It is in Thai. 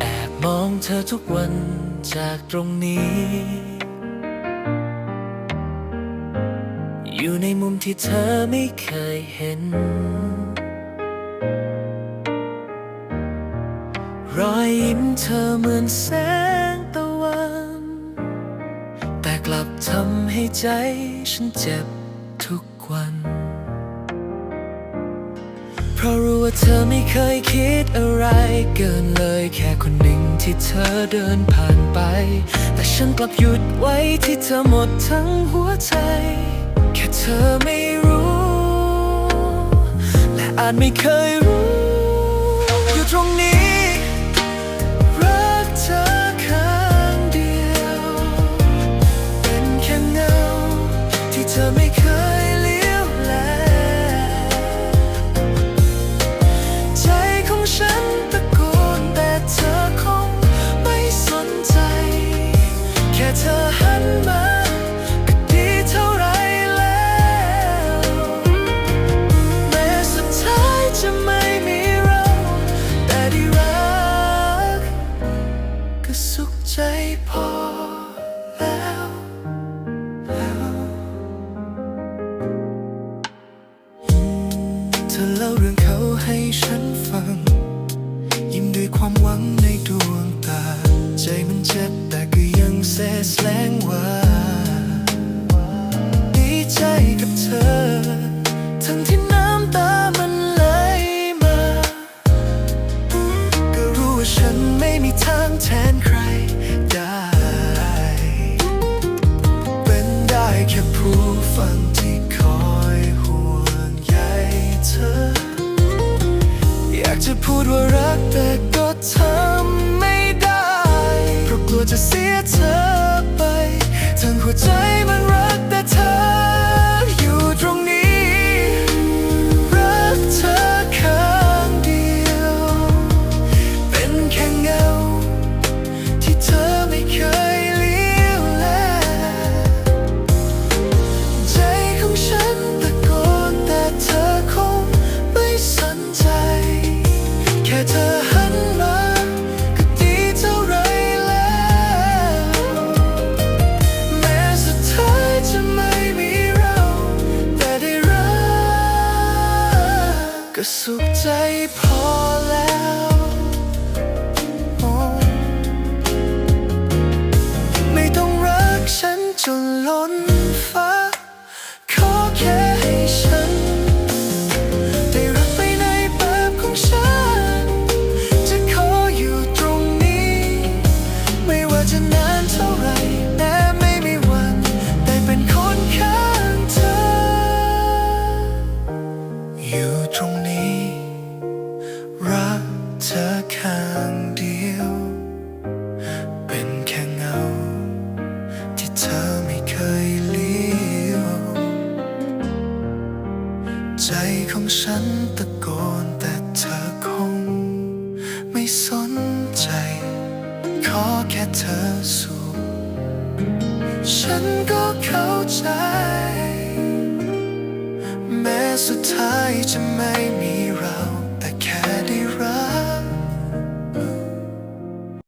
แอบมองเธอทุกวันจากตรงนี้ อยู่ในมุมที่เธอไม่เคยเห็น รอยยิ้มเธอเหมือนแสงตะวัน แต่กลับทำให้ใจฉันเจ็บทุกวัน เพราะรู้ว่าเธอไม่เคยคิดอะไรเกินเลยแค่คนหนึ่งที่เธอเดินผ่านไป แต่ฉันกลับหยุดไว้ที่เธอหมดทั้งหัวใจ แค่เธอไม่รู้ และอาจไม่เคยรู้ือสุขใจพอแล้วแล้วเธอเล่าเรื่องเขาให้ฉันฟัง ยิ้มด้วยความหวังในดวงตา ใจมันเจ็บแต่ก็ยังแสแสลงว่าางแทนใคร ก็สุขใจพอแล้วไม่ต้องรักฉันจนล้นฟ้า ขอแค่ให้ฉัน ได้รักไปในแบบของฉัน จะขออยู่ตรงนี้ ไม่ว่าจะนาน ใจของฉันตะโกนแต่เธอคง ไม่สนใจ ขอแค่เธอสูงฉันก็เข้าใจ แม้สุดท้ายจะไม่มีเรา